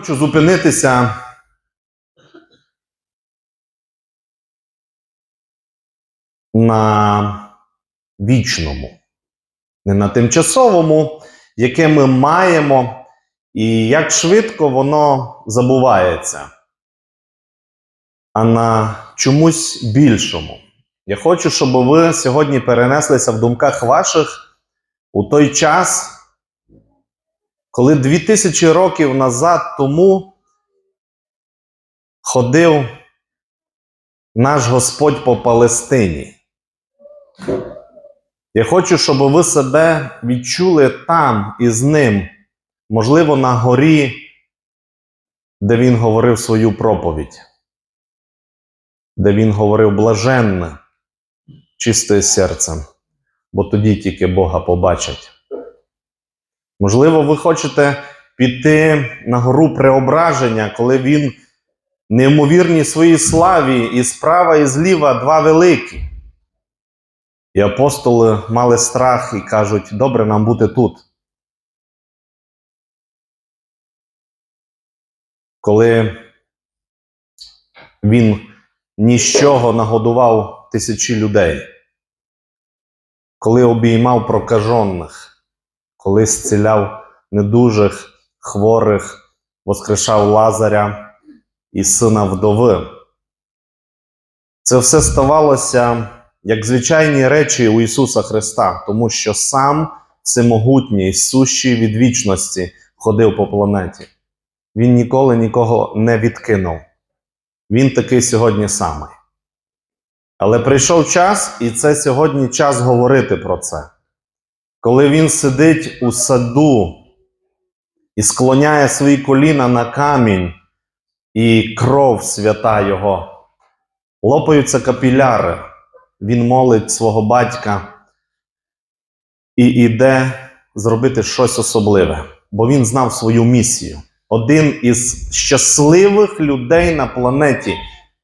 Хочу зупинитися на вічному, не на тимчасовому, яке ми маємо, і як швидко воно забувається, а на чомусь більшому. Я хочу, щоб ви сьогодні перенеслися в думках ваших у той час, коли дві тисячі років назад тому ходив наш Господь по Палестині. Я хочу, щоб ви себе відчули там із ним, можливо, на горі, де він говорив свою проповідь, де він говорив блаженне, чистим серцем, бо тоді тільки Бога побачать. Можливо, ви хочете піти на гору преображення, коли він неймовірній своїй славі, і справа, і зліва два великі. І апостоли мали страх і кажуть: добре нам бути тут. Коли він ніщого нагодував тисячі людей, коли обіймав прокажених, коли зціляв недужих, хворих, воскрешав Лазаря і сина вдови. Це все ставалося як звичайні речі у Ісуса Христа, тому що сам всемогутній, сущий від вічності, ходив по планеті. Він ніколи нікого не відкинув. Він такий сьогодні самий. Але прийшов час, і це сьогодні час говорити про це. Коли він сидить у саду і склоняє свої коліна на камінь, і кров свята Його, лопаються капіляри, він молить свого батька і йде зробити щось особливе, бо він знав свою місію. Один із щасливих людей на планеті.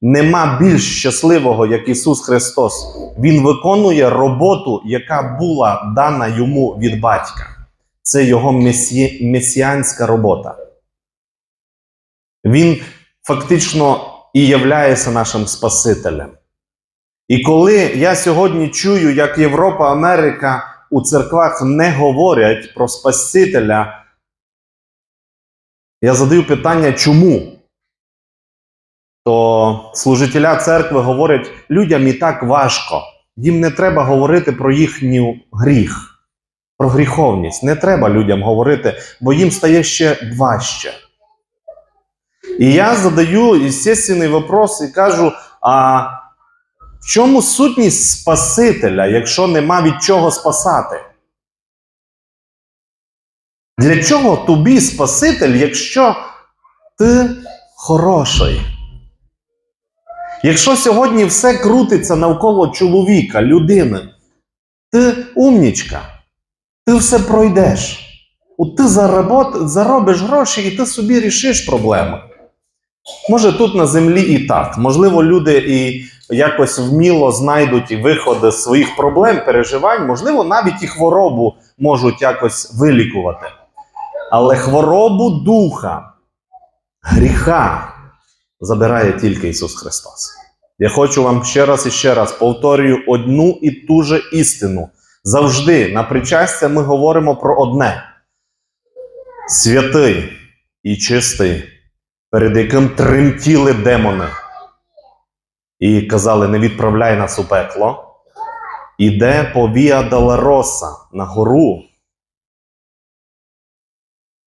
Нема більш щасливого, як Ісус Христос. Він виконує роботу, яка була дана йому від батька. Це його месі... месіанська робота. Він фактично і являється нашим Спасителем. І коли я сьогодні чую, як Європа, Америка у церквах не говорять про Спасителя, я задаю питання, чому? То служителя церкви говорять, людям і так важко. Їм не треба говорити про їхній гріх, про гріховність. Не треба людям говорити, бо їм стає ще важче. І я задаю естественний вопрос і кажу: а в чому сутність Спасителя, якщо нема від чого спасати? Для чого тобі Спаситель, якщо ти хороший? Якщо сьогодні все крутиться навколо чоловіка, людини, ти умнічка, ти все пройдеш. От ти заработ, заробиш гроші і ти собі рішиш проблеми. Може, тут на землі і так. Можливо, люди і якось вміло знайдуть виходи з своїх проблем, переживань, можливо, навіть і хворобу можуть якось вилікувати. Але хворобу духа, гріха забирає тільки Ісус Христос. Я хочу вам ще раз і ще раз повторюю одну і ту же істину. Завжди на причастя ми говоримо про одне: святий і чистий, перед яким тремтіли демони. І казали: не відправляй нас у пекло. Іде по Віа Долороса на гору.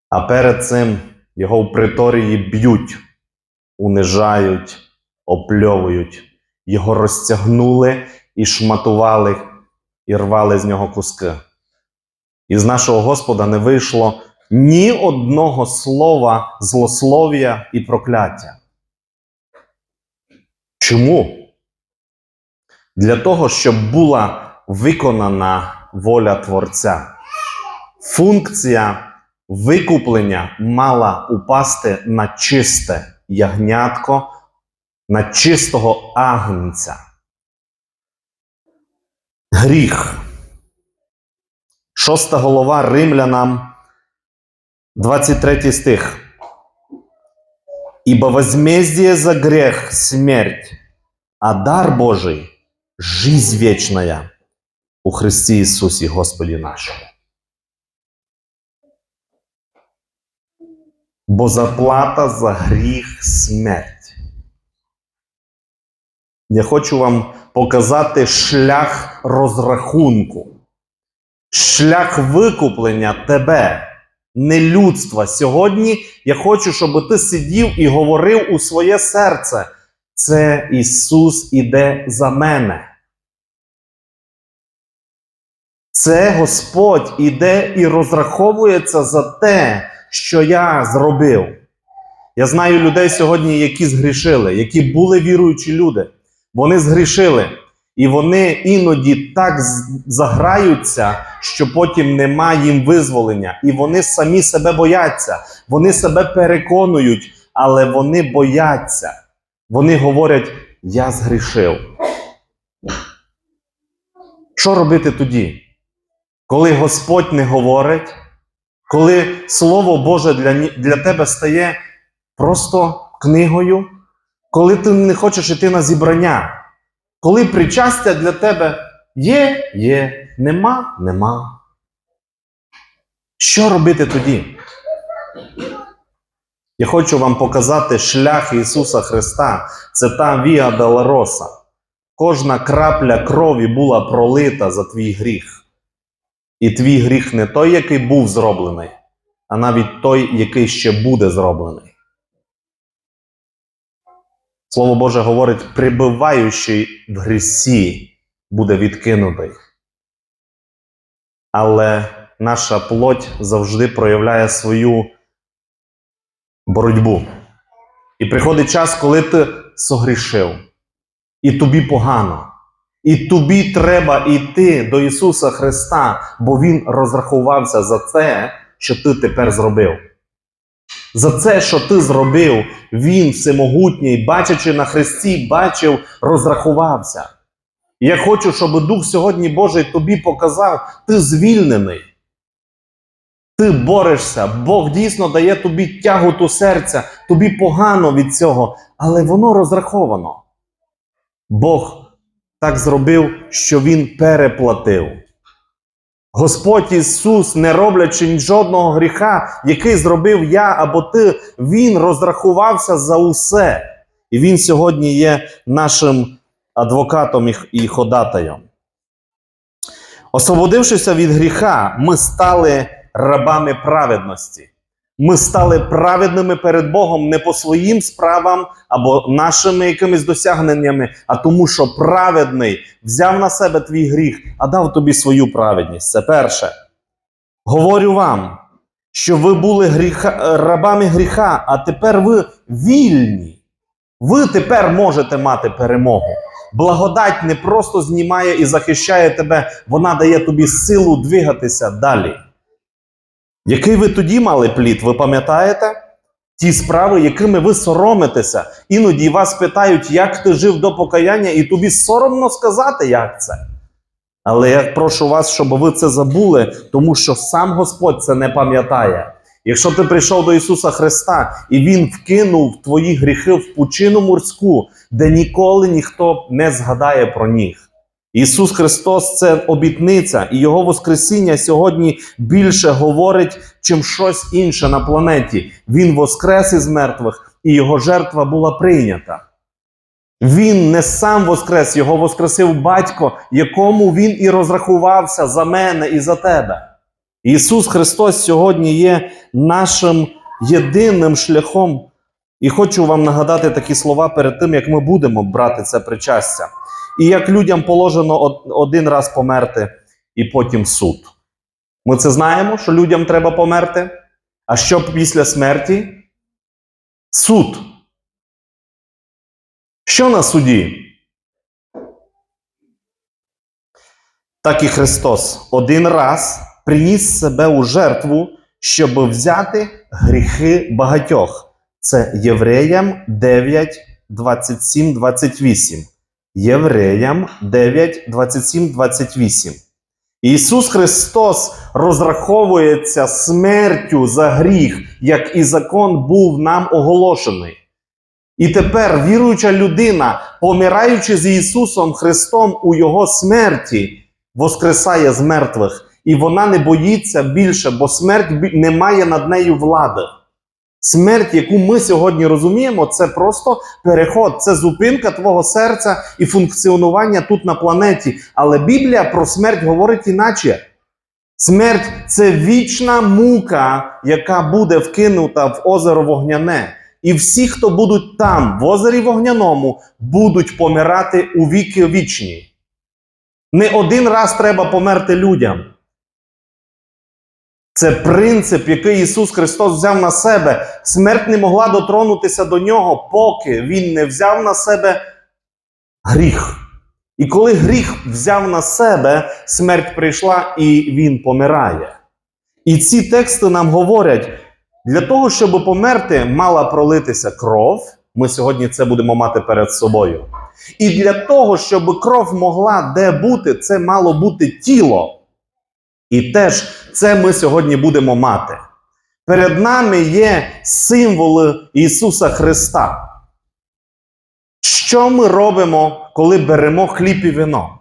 А перед цим його в приторії б'ють, унижають, опльовують. Його розтягнули і шматували, і рвали з нього куски. І з нашого Господа не вийшло ні одного слова злослов'я і прокляття. Чому? Для того, щоб була виконана воля Творця. Функція викуплення мала упасти на чисте ягнятко, на чистого агнця. Гріх. Шоста голова римлянам, 23 стих. Ибо возмездие за грех – смерть, а дар Божий – жизнь вечная у Христі Ісусі Господі нашому. Бо заплата за гріх смерть. Я хочу вам показати шлях розрахунку, шлях викуплення тебе, не людства. Сьогодні я хочу, щоб ти сидів і говорив у своє серце. Це Ісус іде за мене. Це Господь іде і розраховується за те, що я зробив. Я знаю людей сьогодні, які згрішили, які були віруючі люди. Вони згрішили, і вони іноді так заграються, що потім нема їм визволення. І вони самі себе бояться, вони себе переконують, але вони бояться. Вони говорять: Я згрішив. Що робити тоді? Коли Господь не говорить, коли Слово Боже для, для тебе стає просто книгою, коли ти не хочеш йти на зібрання, коли причастя для тебе є, є, нема, нема. Що робити тоді? Я хочу вам показати шлях Ісуса Христа. Це та Віа Долороса. Кожна крапля крові була пролита за твій гріх. І твій гріх не той, який був зроблений, а навіть той, який ще буде зроблений. Слово Боже говорить, прибиваючий в грісі буде відкинутий. Але наша плоть завжди проявляє свою боротьбу. І приходить час, коли ти согрішив, і тобі погано. І тобі треба йти до Ісуса Христа, бо Він розрахувався за це, що ти тепер зробив. За це, що ти зробив, Він всемогутній, бачачи на Христі, бачив, розрахувався. Я хочу, щоб Дух сьогодні Божий тобі показав, ти звільнений. Ти борешся, Бог дійсно дає тобі тягу до серця, тобі погано від цього, але воно розраховано. Бог так зробив, що Він переплатив. Господь Ісус, не роблячи жодного гріха, який зробив я або ти, Він розрахувався за усе. І Він сьогодні є нашим адвокатом і- ходатаєм. Освободившися від гріха, ми стали рабами праведності. Ми стали праведними перед Богом не по своїм справам або нашими якимись досягненнями, а тому, що праведний взяв на себе твій гріх, а дав тобі свою праведність. Це перше. Говорю вам, що ви були гріха, рабами гріха, а тепер ви вільні. Ви тепер можете мати перемогу. Благодать не просто знімає і захищає тебе, вона дає тобі силу двигатися далі. Який ви тоді мали плід, ви пам'ятаєте? Ті справи, якими ви соромитеся. Іноді вас питають, як ти жив до покаяння, і тобі соромно сказати, як це. Але я прошу вас, щоб ви це забули, тому що сам Господь це не пам'ятає. Якщо ти прийшов до Ісуса Христа і Він вкинув твої гріхи в пучину морську, де ніколи ніхто не згадає про них. Ісус Христос це обітниця, і Його Воскресіння сьогодні більше говорить, чим щось інше на планеті. Він воскрес із мертвих, і Його жертва була прийнята. Він не сам воскрес, його воскресив батько, якому він і розрахувався за мене і за тебе. Ісус Христос сьогодні є нашим єдиним шляхом. І хочу вам нагадати такі слова перед тим, як ми будемо брати це причастя. І як людям положено один раз померти, і потім суд. Ми це знаємо, що людям треба померти. А що після смерті? Суд. Що на суді? Так і Христос один раз приніс себе у жертву, щоб взяти гріхи багатьох. Це Євреям 9, 27, 28. Євреям 9, 27, 28. Ісус Христос розраховується смертю за гріх, як і закон був нам оголошений. І тепер віруюча людина, помираючи з Ісусом Христом у Його смерті, воскресає з мертвих. І вона не боїться більше, бо смерть не має над нею влади. Смерть, яку ми сьогодні розуміємо, це просто переход, це зупинка твого серця і функціонування тут на планеті. Але Біблія про смерть говорить іначе. Смерть це вічна мука, яка буде вкинута в озеро вогняне. І всі, хто будуть там, в озері вогняному, будуть помирати у віки вічні. Не один раз треба померти людям. Це принцип, який Ісус Христос взяв на себе. Смерть не могла дотронутися до нього, поки Він не взяв на себе гріх. І коли гріх взяв на себе, смерть прийшла і він помирає. І ці тексти нам говорять: для того, щоб померти, мала пролитися кров. Ми сьогодні це будемо мати перед собою. І для того, щоб кров могла де бути, це мало бути тіло. І теж це ми сьогодні будемо мати. Перед нами є символи Ісуса Христа. Що ми робимо, коли беремо хліб і вино?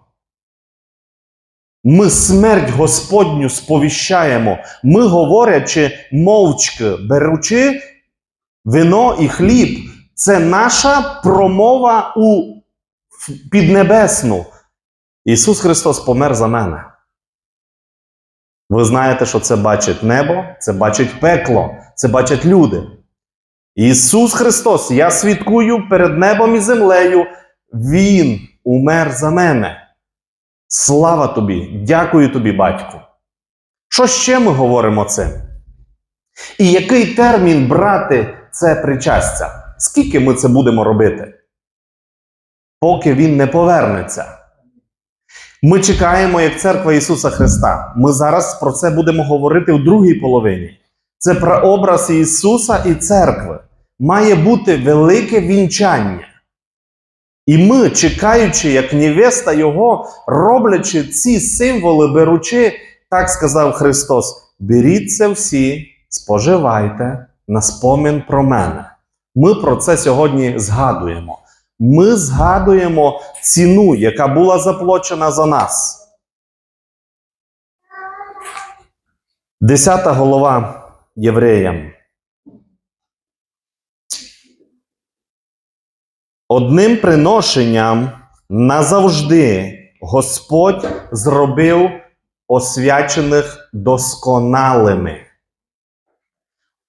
Ми смерть Господню сповіщаємо. Ми, говорячи мовчки, беручи вино і хліб, це наша промова у піднебесну. Ісус Христос помер за мене. Ви знаєте, що це бачить небо, це бачить пекло, це бачать люди. Ісус Христос, я свідкую перед небом і землею, Він умер за мене. Слава тобі, дякую тобі, батьку. Що ще ми говоримо цим? І який термін брати це причастя? Скільки ми це будемо робити? Поки Він не повернеться. Ми чекаємо як церква Ісуса Христа. Ми зараз про це будемо говорити у другій половині. Це прообраз Ісуса і церкви. Має бути велике вінчання. І ми, чекаючи, як невеста Його, роблячи ці символи, беручи, так сказав Христос: беріться всі, споживайте на спомин про мене. Ми про це сьогодні згадуємо. Ми згадуємо ціну, яка була заплачена за нас. Десята голова євреям. Одним приношенням назавжди Господь зробив освячених досконалими.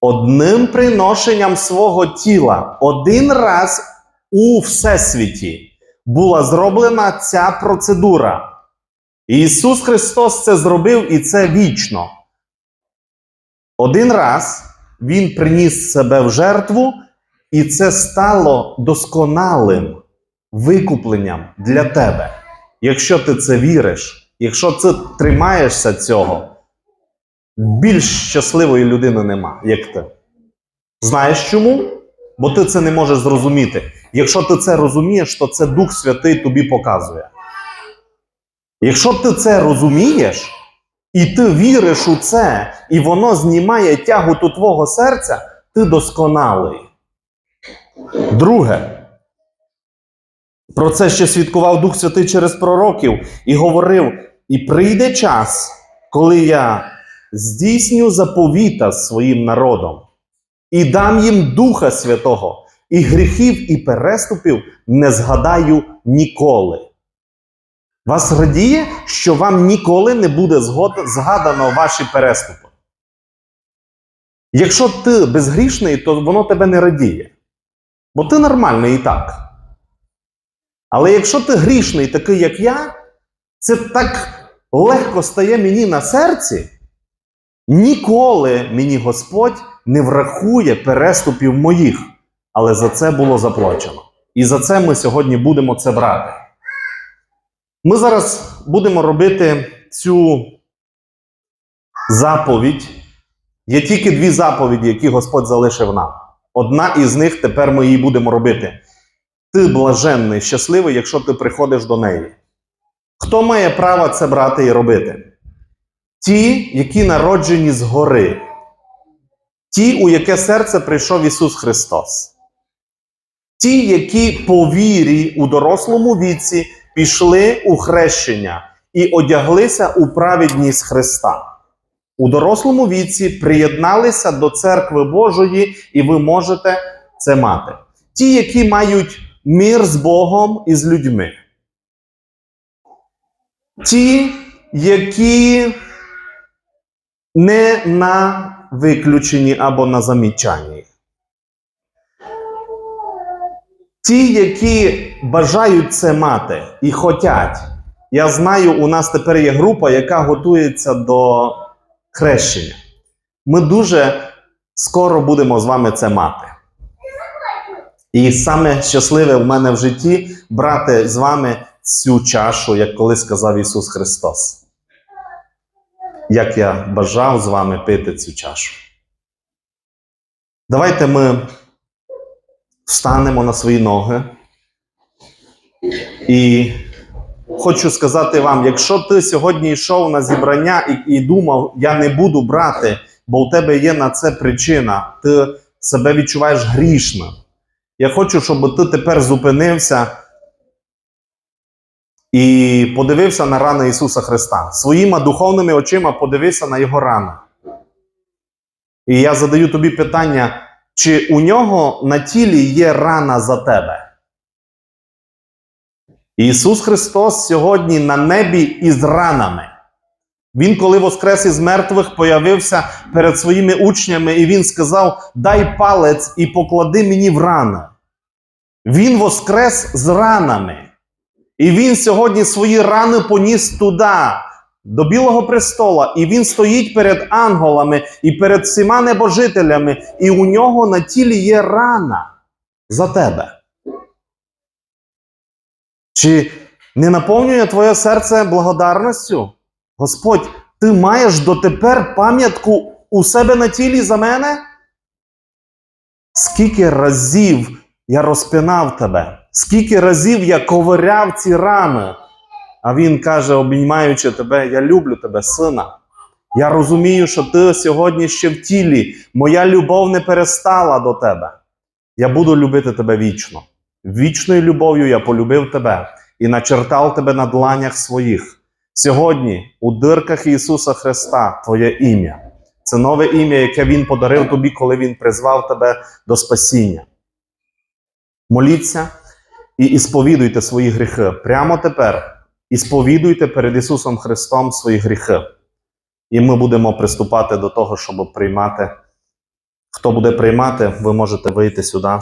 Одним приношенням свого тіла один раз у всесвіті була зроблена ця процедура. Ісус Христос це зробив і це вічно. Один раз Він приніс себе в жертву, і це стало досконалим викупленням для тебе. Якщо ти це віриш, якщо ти тримаєшся цього, більш щасливої людини нема, як ти. Знаєш чому? Бо ти це не можеш зрозуміти. Якщо ти це розумієш, то це Дух Святий тобі показує. Якщо ти це розумієш, і ти віриш у це, і воно знімає тягу до твого серця, ти досконалий. Друге, про це ще свідкував Дух Святий через пророків і говорив: і прийде час, коли я здійсню заповіта своїм народом і дам їм Духа Святого, і гріхів і переступів не згадаю ніколи. Вас радіє, що вам ніколи не буде згадано ваші переступи. Якщо ти безгрішний, то воно тебе не радіє. Бо ти нормальний і так. Але якщо ти грішний, такий, як я, це так легко стає мені на серці. Ніколи мені Господь не врахує переступів моїх, але за це було заплачено. І за це ми сьогодні будемо це брати. Ми зараз будемо робити цю заповідь. Є тільки дві заповіді, які Господь залишив нам. Одна із них тепер ми її будемо робити. Ти блаженний, щасливий, якщо ти приходиш до неї. Хто має право це брати і робити? Ті, які народжені згори, ті, у яке серце прийшов Ісус Христос. Ті, які по вірі у дорослому віці пішли у хрещення і одяглися у праведність Христа. У дорослому віці приєдналися до церкви Божої, і ви можете це мати. Ті, які мають мир з Богом і з людьми. Ті, які не на виключенні або на замічанні. Ті, які бажають це мати і хотять. Я знаю, у нас тепер є група, яка готується до хрещення. Ми дуже скоро будемо з вами це мати. І саме щасливе в мене в житті брати з вами цю чашу, як колись сказав Ісус Христос. Як я бажав з вами пити цю чашу. Давайте ми встанемо на свої ноги. І хочу сказати вам: якщо ти сьогодні йшов на зібрання і, і думав, я не буду брати, бо у тебе є на це причина, ти себе відчуваєш грішним. Я хочу, щоб ти тепер зупинився і подивився на рани Ісуса Христа. Своїми духовними очима подивився на Його рани. І я задаю тобі питання, чи у нього на тілі є рана за тебе? Ісус Христос сьогодні на небі із ранами. Він, коли воскрес із мертвих, появився перед своїми учнями, і він сказав: Дай палець і поклади мені в рани. Він воскрес з ранами. І він сьогодні свої рани поніс туди, до Білого престола. І він стоїть перед ангелами і перед всіма небожителями, і у нього на тілі є рана за тебе. Чи не наповнює твоє серце благодарністю? Господь, ти маєш дотепер пам'ятку у себе на тілі за мене? Скільки разів я розпинав тебе, скільки разів я ковиряв ці рани. А він каже, обіймаючи тебе, я люблю тебе, сина. Я розумію, що ти сьогодні ще в тілі. Моя любов не перестала до тебе. Я буду любити тебе вічно. Вічною любов'ю я полюбив тебе і начертав тебе на дланях своїх. Сьогодні у дирках Ісуса Христа Твоє ім'я. Це нове ім'я, яке Він подарив тобі, коли Він призвав тебе до спасіння. Моліться і ісповідуйте свої гріхи. Прямо тепер ісповідуйте перед Ісусом Христом свої гріхи. І ми будемо приступати до того, щоб приймати. Хто буде приймати, ви можете вийти сюди.